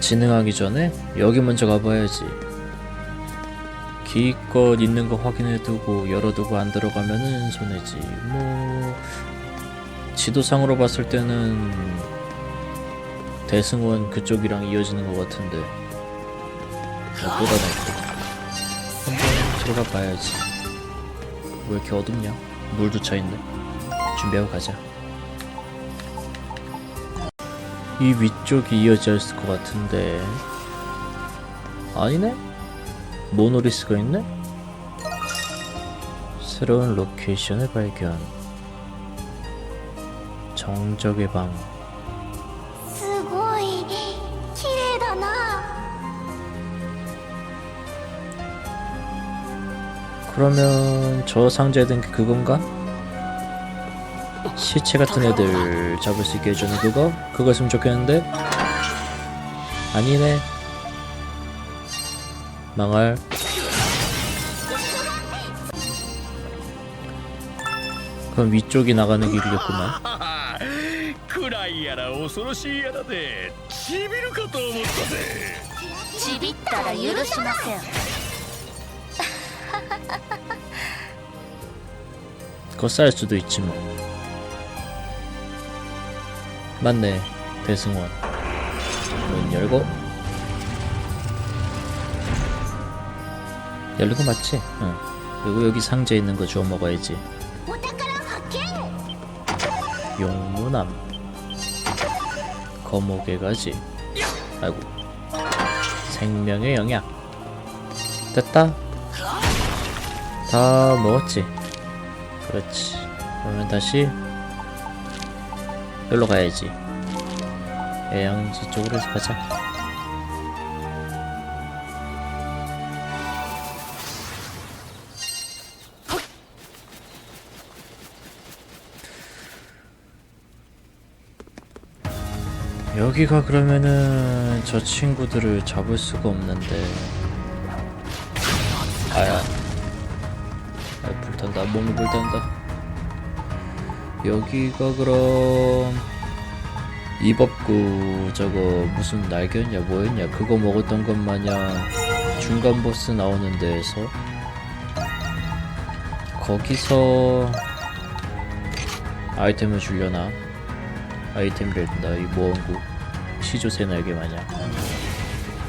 진행하기 전에 여기 먼저 가봐야지. 기껏 있는 거 확인해두고 열어두고 안 들어가면은 손해지. 뭐 지도상으로 봤을 때는 대승원 그쪽이랑 이어지는 것 같은데 나보다 낫고 한번 들어가 봐야지. 왜 이렇게 어둡냐? 물도 차 있네. 준비하고 가자. 이 위쪽이 이어져 있을 것 같은데 아니네? 모노리스가 있네? 새로운 로케이션을 발견 정적의 방 すごい綺麗だな 그러면 저 상자에 든 게 그건가? 시체 같은 애들 잡을 수 있게 해주는 그거? 그거였으면 좋겠는데? 아니네 망할 그럼 위쪽이 나가는 길이겠구만 暗いやら恐ろしいやらでちびるかと思ったぜちびったら許しません 그거 쌓일 수도 있지 뭐 맞네. 배승원. 문 열고. 열린 거 맞지? 응. 그리고 여기 상자에 있는 거 주워 먹어야지. 용문암. 거목의 가지. 아이고. 생명의 영약 됐다. 다 먹었지? 그렇지. 그러면 다시 여기로 가야지. 애양지 쪽으로 해서 가자. 여기가 그러면은 저 친구들을 잡을 수가 없는데. 아야. 아, 불탄다. 몸이 불탄다 여기가 그럼 이법구 저거 무슨 날개였냐 뭐였냐? 그거 먹었던 것 마냥 중간 보스 나오는 데에서 거기서 아이템을 주려나? 아이템이랬다 이 모험구. 시조새 날개 마냥.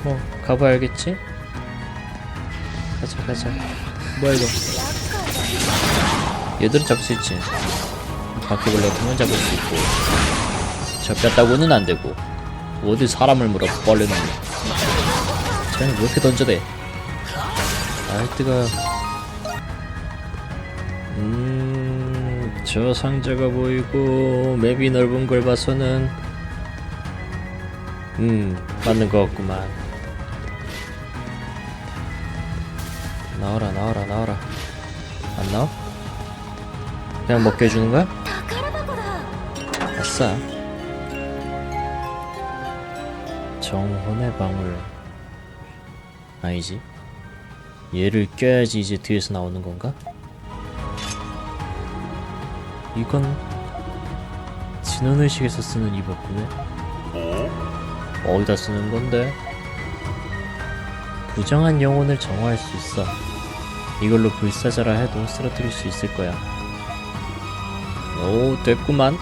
뭐 가봐야겠지? 가자 가자. 뭐야 이거? 얘들은 잡을 수 있지 바퀴벌레 건 잡을 수 있고 잡혔다고는 안 되고 어디 사람을 물어 벌레는 쟤는 왜 이렇게 던져대 아이트가 음, 저 상자가 보이고 맵이 넓은 걸 봐서는 음, 맞는 것 같구만. 나와라, 나와라, 나와라. 안 나와? 그냥 먹게 해주는 거야? 없어. 정혼의 방울 아니지? 얘를 껴야지 이제 뒤에서 나오는 건가? 이건 진원의식에서 쓰는 이 버프네. 뭐? 어디다 쓰는 건데? 부정한 영혼을 정화할 수 있어. 이걸로 불사자라 해도 쓰러뜨릴 수 있을 거야. 오, 됐구만.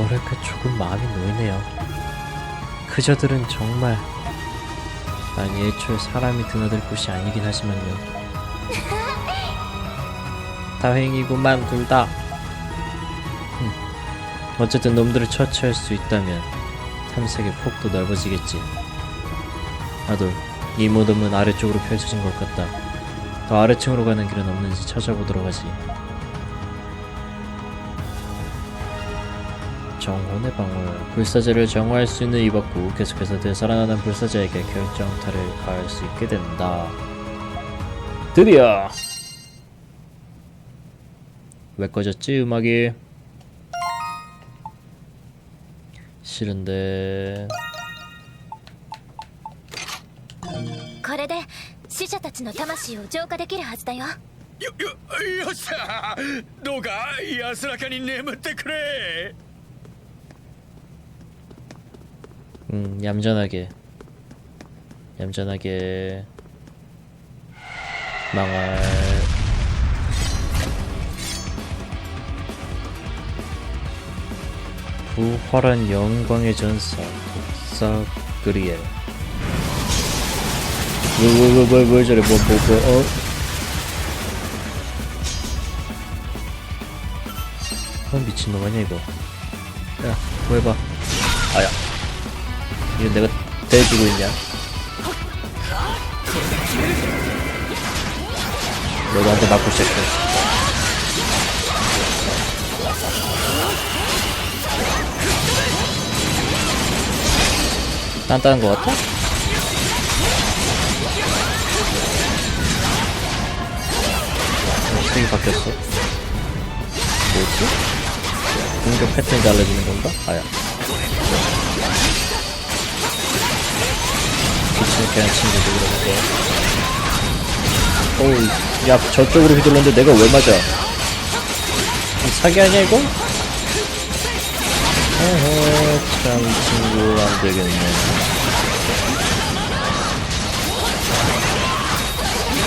뭐랄까 조금 마음이 놓이네요. 그저들은 정말 아니 애초에 사람이 드나들 곳이 아니긴 하지만요. 다행이구만 둘 다. 흠. 어쨌든 놈들을 처치할 수 있다면 탐색의 폭도 넓어지겠지. 아돌, 이 무덤은 아래쪽으로 펼쳐진 것 같다. 더 아래층으로 가는 길은 없는지 찾아보도록 하지. 정혼의 방울 불사자를 정화할 수 있는 이박구 계속해서 되살아나는 불사자에게 결정타를 가할 수 있게 된다 드디어 왜 꺼졌지 음악이 싫은데 これで死者たちの魂を浄化できるはずだよよよよっしゃどうか安らかに眠ってくれ 음 얌전하게. 얌전하게. 망할. 부활한 영광의 전사 독사 그리엘. 뭐 뭐 뭐뭐 저래 뭐 뭐 뭐 어? 어 미친놈 아니야 이거? 야 뭐 해봐. 아야 이거 내가 대주고 있냐 너도 한테 맞고 시작해 단단한 거 같아? 어떻게 바뀌었어? 뭐지? 공격 패턴이 달라지는 건가? 아야 귀찮게 한 친구도 그러는데 어우 야 저쪽으로 휘둘렀는데 내가 왜 맞아? 사기 아니야 이거? 어허 참이 친구 안되겠네.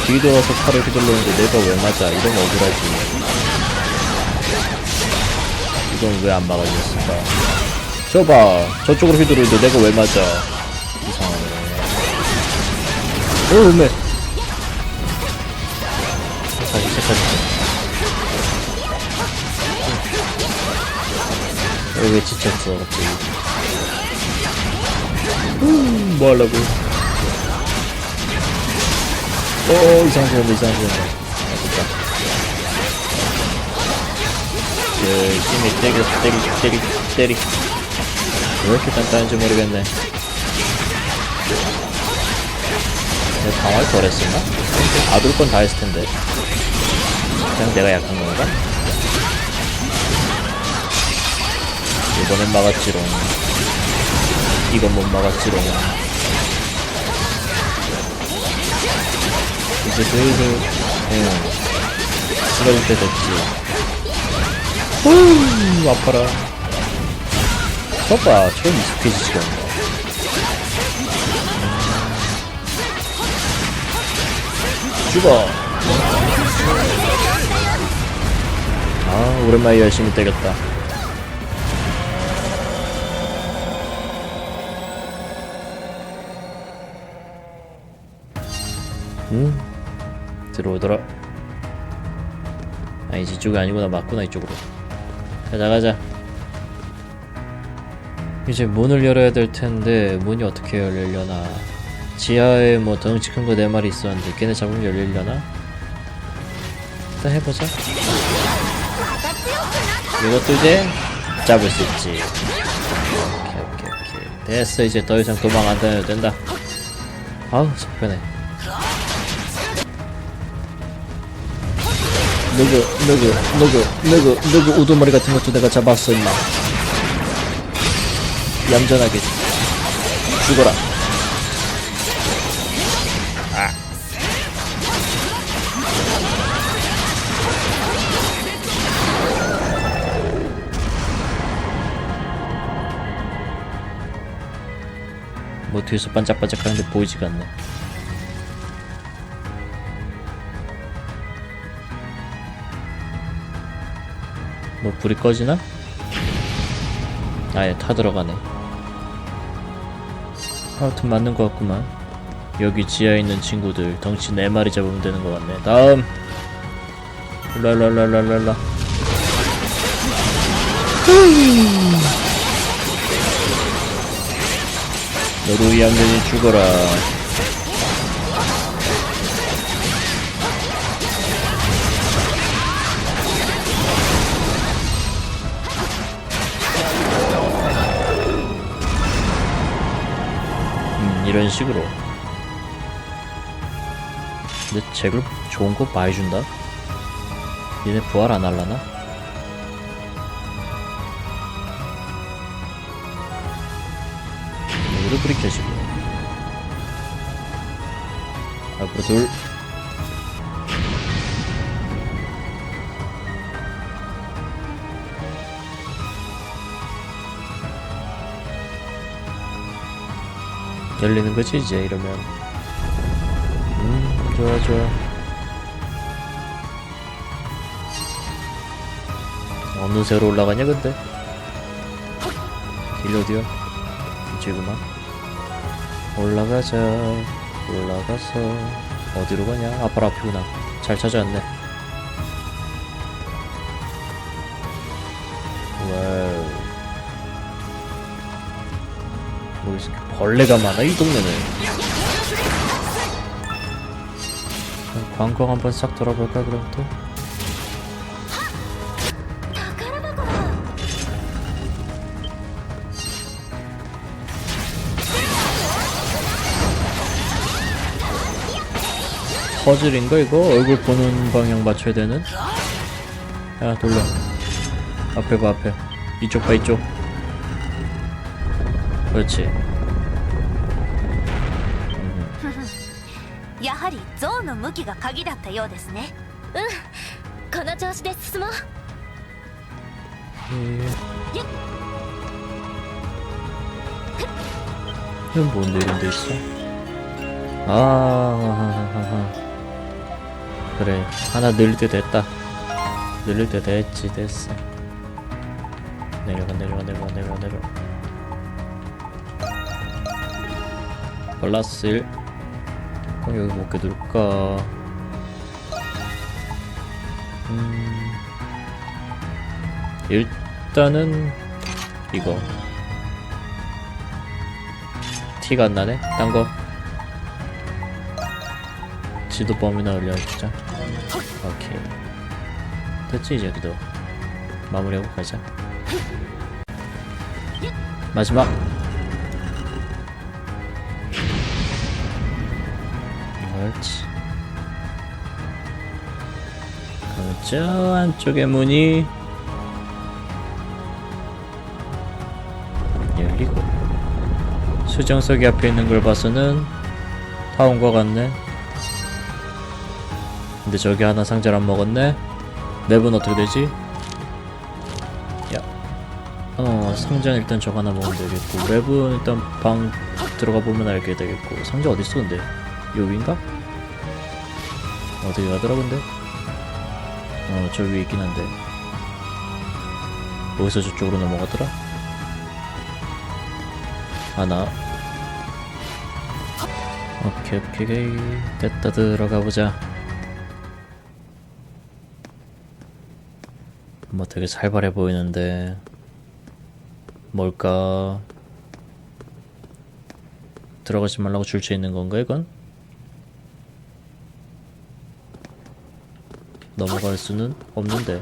뒤돌아서 팔을 휘둘렀는데 내가 왜 맞아? 이러면 억울하지. 이건 왜 안 막아줬을까? 저봐 저쪽으로 휘두르는데 내가 왜 맞아 오 음메 다시 시작하자 왜 지쳤어 갑자기? 음, 뭐 하려고? 어 이상한 소리 온다 이상한 소리 온다 아 됐다 열심히 때려 때리 때리 때리. 왜 이렇게 단단한지 모르겠네 내가 당할 걸 했었나? 아둘 건 다 했을 텐데. 그냥 내가 약한 건가? 이번엔 막았지롱. 이건 못 막았지롱. 이제 슬슬 응. 쓰러질 때 됐지. 후 아파라. 저봐 처음 익숙해지지가 않 죽어. 아 오랜만에 열심히 때렸다. 음 들어오더라. 아니지 이쪽이 아니구나. 맞구나 이쪽으로. 가자 가자. 이제 문을 열어야 될 텐데 문이 어떻게 열리려나 지하에 뭐 덩치 큰 거 네 마리 있었는데 걔네 잡으면 열리려나? 일단 해보자. 이것도 이제 잡을 수 있지. 오케이 오케이 오케이. 됐어 이제 더 이상 도망 안 다녀도 된다. 아우 속편해. 누구 누구 누구 누구 누구 우두머리 같은 것도 내가 잡았어 임마. 얌전하게 죽어라 뭐 뒤에서 반짝반짝 하는데 보이지가 않네 뭐 불이 꺼지나? 아예 타 들어가네. 하여튼 맞는 것 같구만. 여기 지하에 있는 친구들 덩치 4마리 잡으면 되는 것 같네. 다음. 랄랄랄랄랄라. 너도 이 양면이 죽어라. 음, 이런 식으로. 근데 잭을 좋은 거 많이 준다? 얘네 부활 안 할라나? 켜시고. 앞으로 둘. 열리는 거지 이제 이러면. 음 좋아 좋아. 어느 새로 올라가냐 근데? 길 어디야 이쪽구만 올라가자. 올라가서 어디로 가냐? 아 바로 앞이구나. 잘 찾아왔네. 와우. 뭐 이렇게 벌레가 많아 이 동네는? 관광 한번 싹 돌아볼까 그럼 또 퍼즐인가 이거? 얼굴 보는 방향 맞춰야 되는? 야 돌려 앞에 봐 앞에 이쪽 봐 이쪽 그렇지 やはり象の向きが鍵だったようですねうんこの調子で進もう 예. 이건 뭔데 이런 데 있어? 아 그래 하나 늘릴 때 됐다. 늘릴 때 됐지 됐어. 내려가 내려가 내려가 내려가 내려가. 플러스 1 그럼 여기 뭐 몇개 누를까? 음 일단은 이거. 티가 안 나네? 딴 거? 지도 범위나 올려주자 오케이. 됐지 이제 여기도. 마무리하고 가자. 마지막. 옳지. 그럼 저 안쪽에 문이 열리고. 수정석이 앞에 있는 걸 봐서는 다온것 같네 근데 저기 하나 상자를 안 먹었네 맵은 어떻게 되지? 야, 어 상자는 일단 저거 하나 먹으면 되겠고 맵은 일단 방 들어가 보면 알게 되겠고 상자 어디 있어 근데 요 위인가? 어디 가더라 근데? 어저 위에 있긴 한데 어디서 저쪽으로 넘어가더라? 하나 오케이 오케이 오케이. 됐다 들어가 보자 뭐 되게 살벌해 보이는데 뭘까 들어가지 말라고 줄쳐 있는 건가 이건? 넘어갈 수는 없는데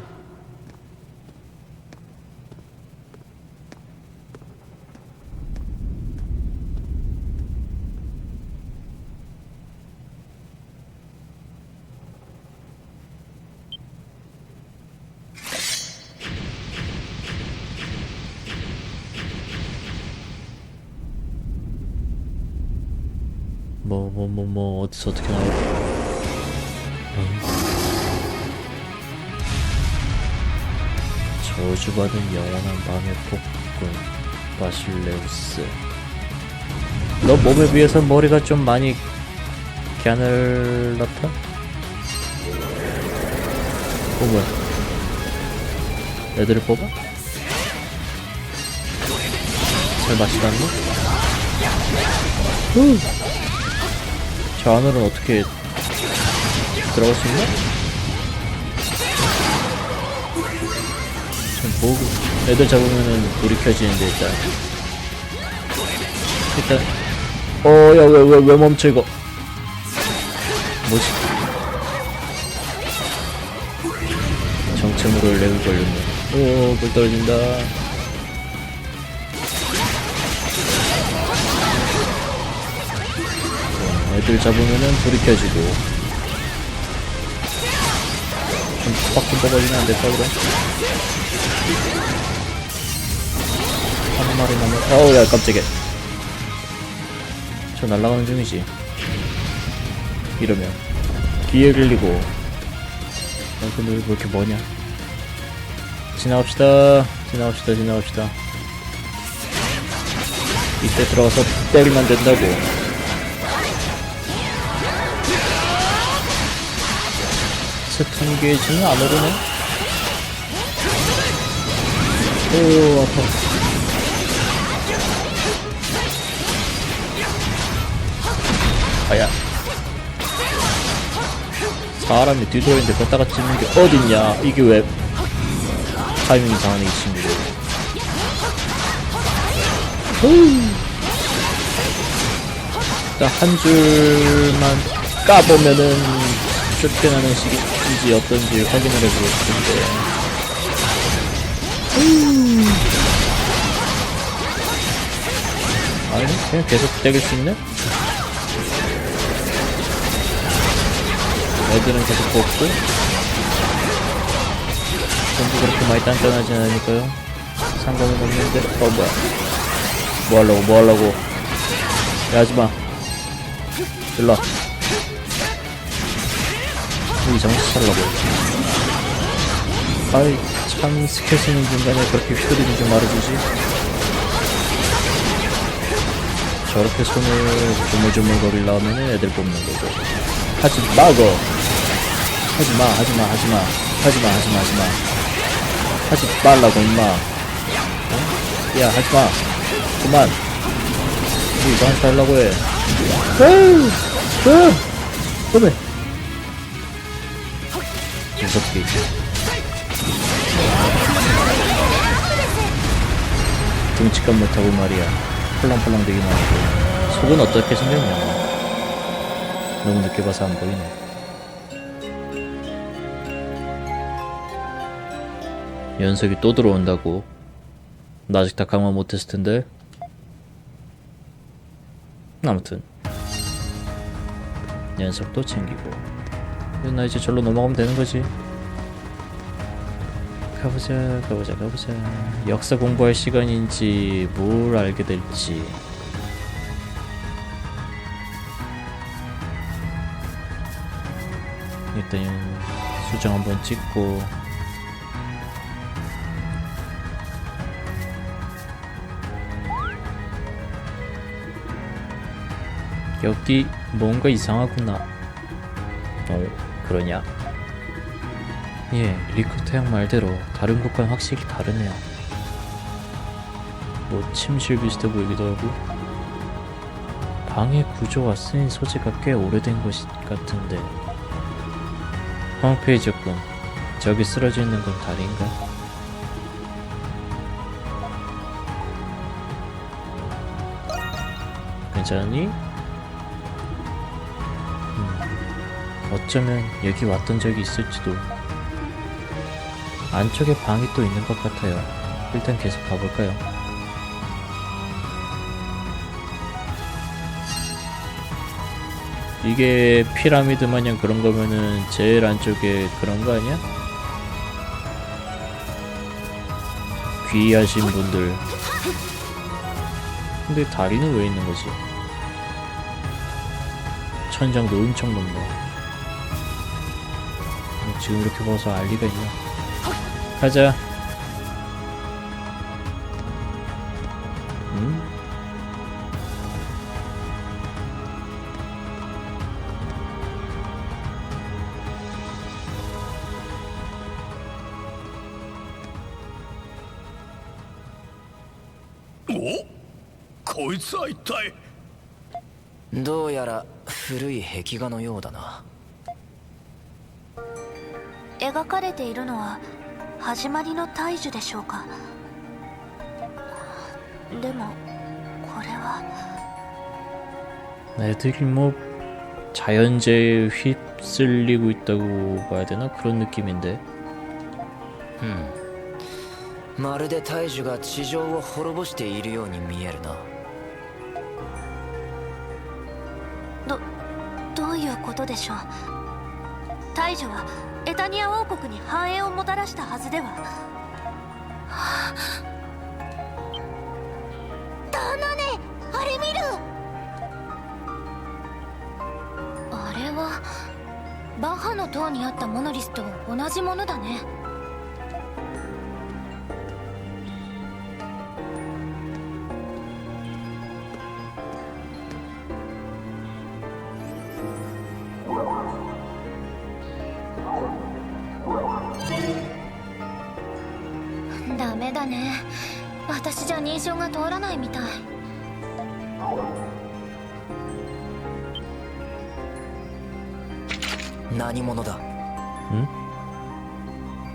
저주받은 영원한 밤의 폭군 바실레우스 너 몸에 비해서 머리가 좀 많이 갸늘렀다? 어 뭐야 애들을 뽑아? 잘 마시다니? 후. 저 안으로는 어떻게 들어갈 수 있나? 참 뭐고 애들 잡으면은 불이 켜지는데 일단 일단. 어야 왜 왜 왜 멈춰 이거? 뭐지? 정체모를 렉을 걸렸네. 오불 떨어진다. 어, 애들 잡으면은 불이 켜지고. 좀 빡빡 먹어지면 안 될까 그래? 한 마리 남았 어우 야 깜짝이야. 저 날아가는 중이지. 이러면. 뒤에 들리고. 어 근데 왜 이렇게 머냐? 지나갑시다. 지나갑시다 지나갑시다. 이때 들어가서 때리면 된다고. 스톤 게이지는 안 오르네? 오, 아파. 아야. 사람이 뒤돌아있는데 걷다가 찍는 게 어딨냐? 이게 왜 타이밍 이상하네, 이 친구. 일단 한 줄만 까보면은 쫓겨나는 식인지 어떤지 확인을 해볼 텐데. 아니, 그냥 계속 때릴 수 있네? 애들은 계속 뽑고. 전부 그렇게 많이 단단하진 않으니까요. 상관은 없는데. 어 뭐야. 뭐 하려고 뭐 하려고. 야 하지마. 일로와. 정신 차리라고. 아이 참 스킬 쓰는 중간에 그렇게 휘두르는 좀 말해주지 저렇게 손을 조물조물 거리려 하면은 애들 뽑는 거고 하지 마고 하지마 하지마 하지마 하지마 하지마 하지마 하지 말라고 임마 어? 야 하지마 그만 이상한 짓 하려고 해 에이 으 그래 무섭게 등치감 못하고 말이야. 폴랑폴랑 되기만 하고 속은 어떻게 생겼냐. 너무 늦게 봐서 안 보이네. 연석이 또 들어온다고? 나 아직 다 강화 못했을 텐데? 아무튼. 연석도 챙기고. 나 이제 절로 넘어가면 되는 거지 가보자 가보자 가보자. 역사 공부할 시간인지 뭘 알게 될지. 일단 수정 한번 찍고. 여기 뭔가 이상하구나. 어 그러냐 예 리크트 형 말대로 다른 곳과는 확실히 다르네요. 뭐 침실 비슷해 보이기도 하고. 방의 구조와 쓰인 소재가 꽤 오래된 것 같은데. 홈페이지였군. 저기 쓰러져 있는 건 다리인가? 괜찮니? 음, 어쩌면 여기 왔던 적이 있을지도 안쪽에 방이 또 있는 것 같아요 일단 계속 가볼까요? 이게 피라미드 마냥 그런 거면은 제일 안쪽에 그런 거 아니야? 귀하신 분들 근데 다리는 왜 있는 거지? 천장도 엄청 높네 뭐 지금 이렇게 봐서 알 리가 있나 가자 음? 어? こいつは一体どうやら古い壁画のようだな描かれているのは 始まりの大樹でしょうかでもこれは 애들이 뭐 자연재해에 휩쓸리고 있다고 봐야 되나 그런 느낌인데 まるで大樹が地上を滅ぼしているように見えるなどどういうことでしょう 大樹はエタニア王国に繁栄をもたらしたはずでは。だなねあれ見る。あれはバッハの塔にあったモノリスと同じものだね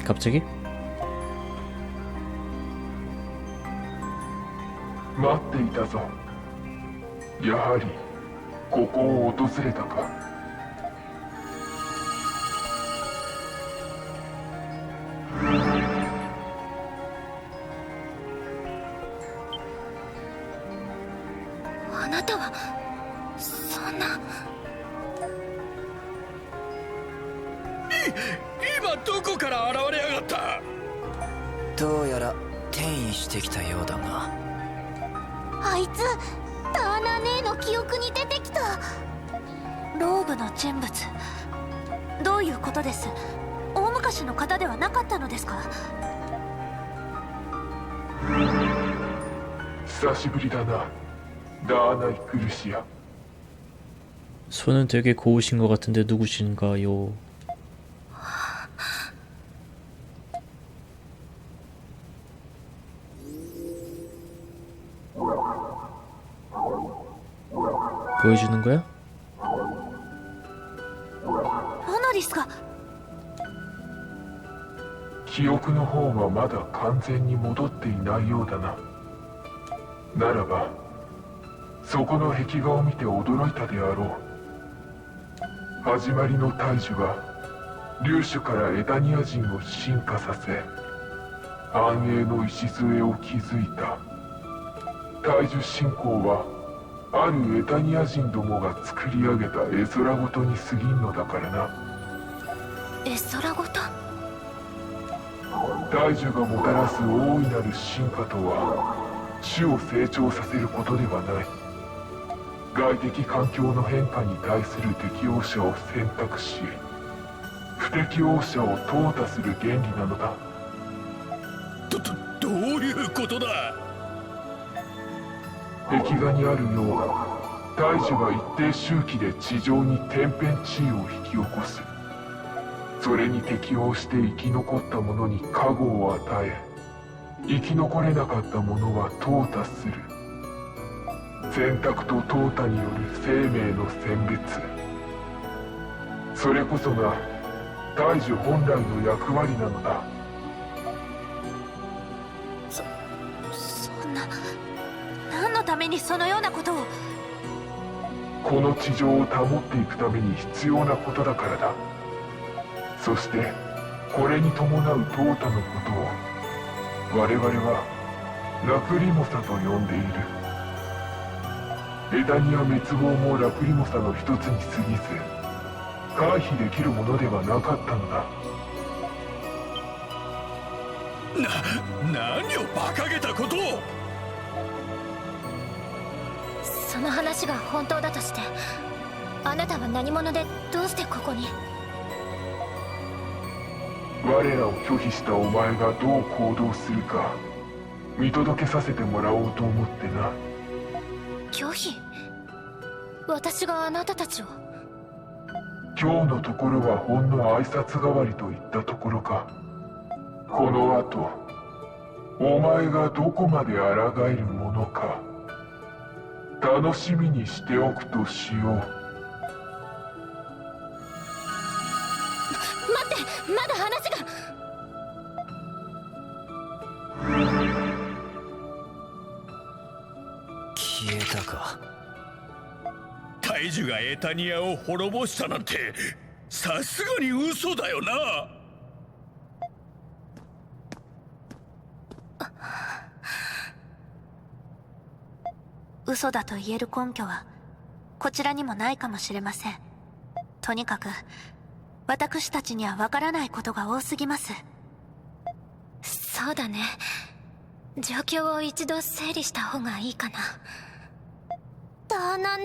갑자기? しぶりだなダーナイ・クルシア 손은 되게 고우신 것 같은데 누구신가요? 보여주는 거야? モノリスが記憶の方はまだ完全に戻っていないようだな ならばそこの壁画を見て驚いたであろう。始まりの大樹が粒子からエダニア人を進化させ繁栄の礎を築いた。大樹信仰はあるエダニア人どもが作り上げた絵空ごとに過ぎんのだからな。絵空ごと？大樹がもたらす大いなる進化とは種を成長させることではない。外的環境の変化に対する適応者を選択し不適応者を淘汰する原理なのだ。どどどういうことだ？壁画にあるよう大樹が一定周期で地上に天変地異を引き起こす。それに適応して生き残った者に加護を与え生き残れなかった者は淘汰する。選択と淘汰による生命の選別。それこそが大樹本来の役割なのだ。そんな何のためにそのようなことを？この地上を保っていくために必要なことだからだ。そしてこれに伴う淘汰のことを我々はラクリモサと呼んでいる。エダニア滅亡もラクリモサの一つに過ぎず回避できるものではなかったのだ。な何を馬鹿げたことを！その話が本当だとしてあなたは何者でどうしてここに？我らを拒否したお前がどう行動するか見届けさせてもらおうと思ってな。拒否？私があなたたちを？今日のところはほんの挨拶代わりといったところか。この後お前がどこまで抗えるものか楽しみにしておくとしようがエタニアを滅ぼしたなんてさすがに嘘だよな。嘘だと言える根拠はこちらにもないかもしれません。とにかく私たちにはわからないことが多すぎます。そうだね。状況を一度整理した方がいいかな。だなね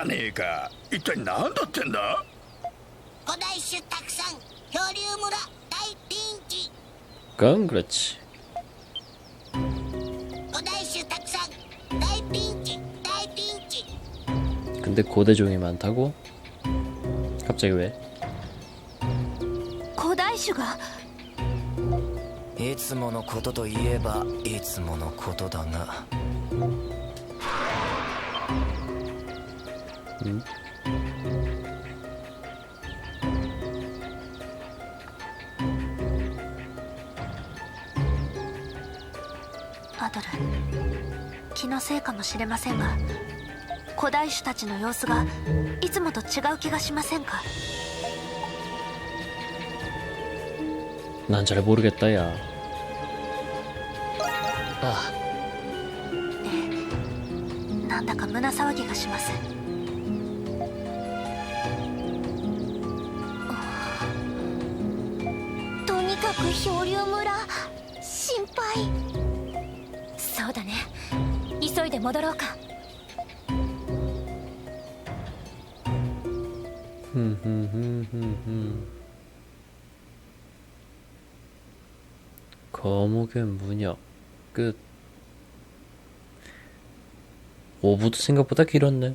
ゃねえか一体何だってんだ古代種たくさん漂流村大ピンチ 그건 그렇지 古代種たくさん大ピンチ大ピンチ 근데 고대종이 많다고? 갑자기 왜? 古代種がいつものことといえばいつものことだが アドル気のせいかもしれませんが古代種たちの様子がいつもと違う気がしませんか 난 잘 모르겠다 야 아, なんだか胸騒ぎがします 漂流村心配そうだね急いで戻ろうか 흠흠흠흠흠 거목의 무녀 끝 5부도 생각보다 길었네